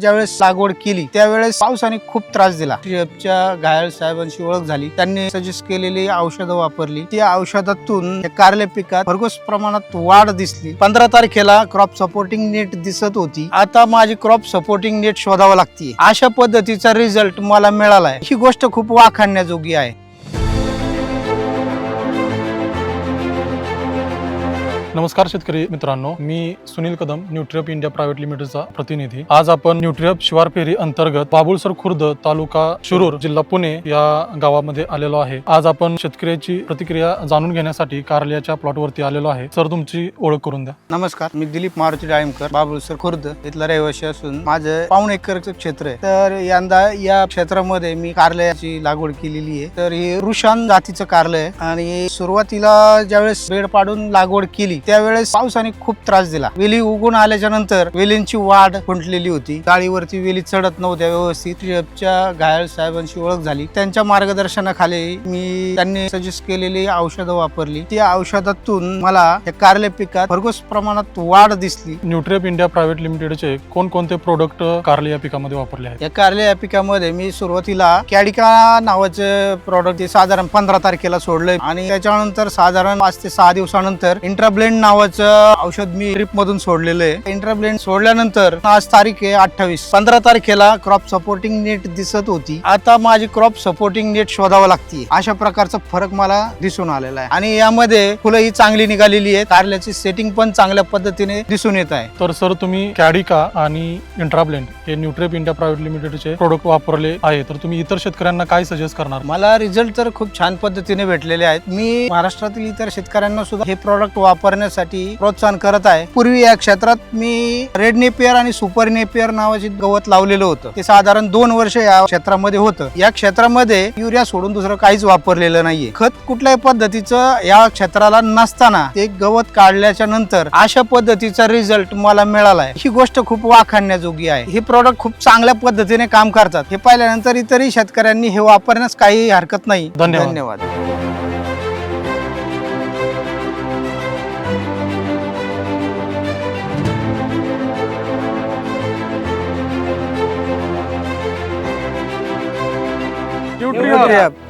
ज्यावेळेस लागवड केली त्यावेळेस पावसाने खूप त्रास दिला. च्या घायल साहेबांशी ओळख झाली. त्यांनी सजेस्ट केलेली औषधं वापरली. त्या औषधातून कारले पिकात भरघोस प्रमाणात वाढ दिसली. पंधरा तारखेला क्रॉप सपोर्टिंग नेट दिसत होती. आता माझी क्रॉप सपोर्टिंग नेट शोधावं लागते अशा पद्धतीचा रिझल्ट मला मिळालाय. ही गोष्ट खूप वाखाणण्याजोगी आहे. नमस्कार शेतकरी मित्रांनो मी Sunil Kadam Nutriup India private लिमिटेडचा प्रतिनिधी. आज आपण न्यूट्रिअप शिवार फेरी अंतर्गत बाबुळसर खुर्द तालुका शिरूर जिल्हा पुणे या गावामध्ये आलेलो आहे. आज आपण शेतकऱ्याची प्रतिक्रिया जाणून घेण्यासाठी कारल्याच्या प्लॉटवरती आलेलो आहे. सर तुमची ओळख करून द्या. नमस्कार मी दिलीप मारुती डायमकर बाबुळसर खुर्द इथला रहिवासी असून माझं पाऊण एकरचं क्षेत्र आहे. तर यंदा या क्षेत्रामध्ये मी कारल्याची लागवड केलेली आहे. तर हे रुशान जातीचं कारलं आहे आणि सुरुवातीला ज्यावेळेस बेड पाडून लागवड केली त्यावेळेस पावसाने खूप त्रास दिला. वेली उगून आल्याच्यानंतर वेलींची वाढ खुंटलेली होती. गाडीवरती वेली चढत नव्हत्या व्यवस्थित. घायल साहेबांशी ओळख झाली. त्यांच्या मार्गदर्शनाखाली मी त्यांनी सजेस्ट केलेली औषधं वापरली. त्या औषधातून मला या कारले पिकात भरघोस प्रमाणात वाढ दिसली. न्यूट्रिअप इंडिया प्रायव्हेट लिमिटेडचे कोणकोणते प्रोडक्ट कारले या पिकामध्ये वापरले आहेत? या कारले या पिकामध्ये मी सुरुवातीला कॅडिका नावाचे प्रॉडक्ट साधारण पंधरा तारखेला सोडलंय. आणि त्याच्यानंतर साधारण पाच ते सहा दिवसानंतर इंट्राब्लेंड नावाचं औषध मी ट्रिप मधून सोडलेलं आहे. इंट्राब्लेंड सोडल्यानंतर आज तारीख आहे अठ्ठावीस. पंधरा तारखेला क्रॉप सपोर्टिंग नेट दिसत होती. आता माझी क्रॉप सपोर्टिंग नेट शोधावं लागते अशा प्रकारचा फरक मला दिसून आलेला आहे. आणि यामध्ये फुलं ही चांगली निघालेली आहे कारल्याची सेटिंग पण चांगल्या पद्धतीने दिसून येत आहे. तर सर तुम्ही कॅडिका आणि इंट्राब्लेंड हे न्यूट्रिअप इंडिया प्रायव्हेट लिमिटेडचे प्रोडक्ट वापरले आहे. तर तुम्ही इतर शेतकऱ्यांना काय सजेस्ट करणार? मला रिझल्ट तर खूप छान पद्धतीने भेटलेले आहेत. मी महाराष्ट्रातील इतर शेतकऱ्यांना सुद्धा हे प्रॉडक्ट वापरण्यासाठी प्रोत्साहन करत आहे. पूर्वी या क्षेत्रात मी रेड नेपियर आणि सुपर नेपियर नावाचे गवत लावलेलं होतं. ते साधारण दोन वर्ष या क्षेत्रामध्ये होतं. या क्षेत्रामध्ये युरिया सोडून दुसरं काहीच वापरलेलं नाहीये. खत कुठल्याही पद्धतीचं या क्षेत्राला नसताना ते गवत काढल्याच्या नंतर अशा पद्धतीचा रिझल्ट मला मिळालाय. ही गोष्ट खूप वाखाणण्याजोगी आहे. हे प्रॉडक्ट खूप चांगल्या पद्धतीने काम करतात. हे पाहिल्यानंतर इतरही शेतकऱ्यांनी हे वापरण्यास काही हरकत नाही. धन्यवाद. धन्यवाद न्यूट्रिअप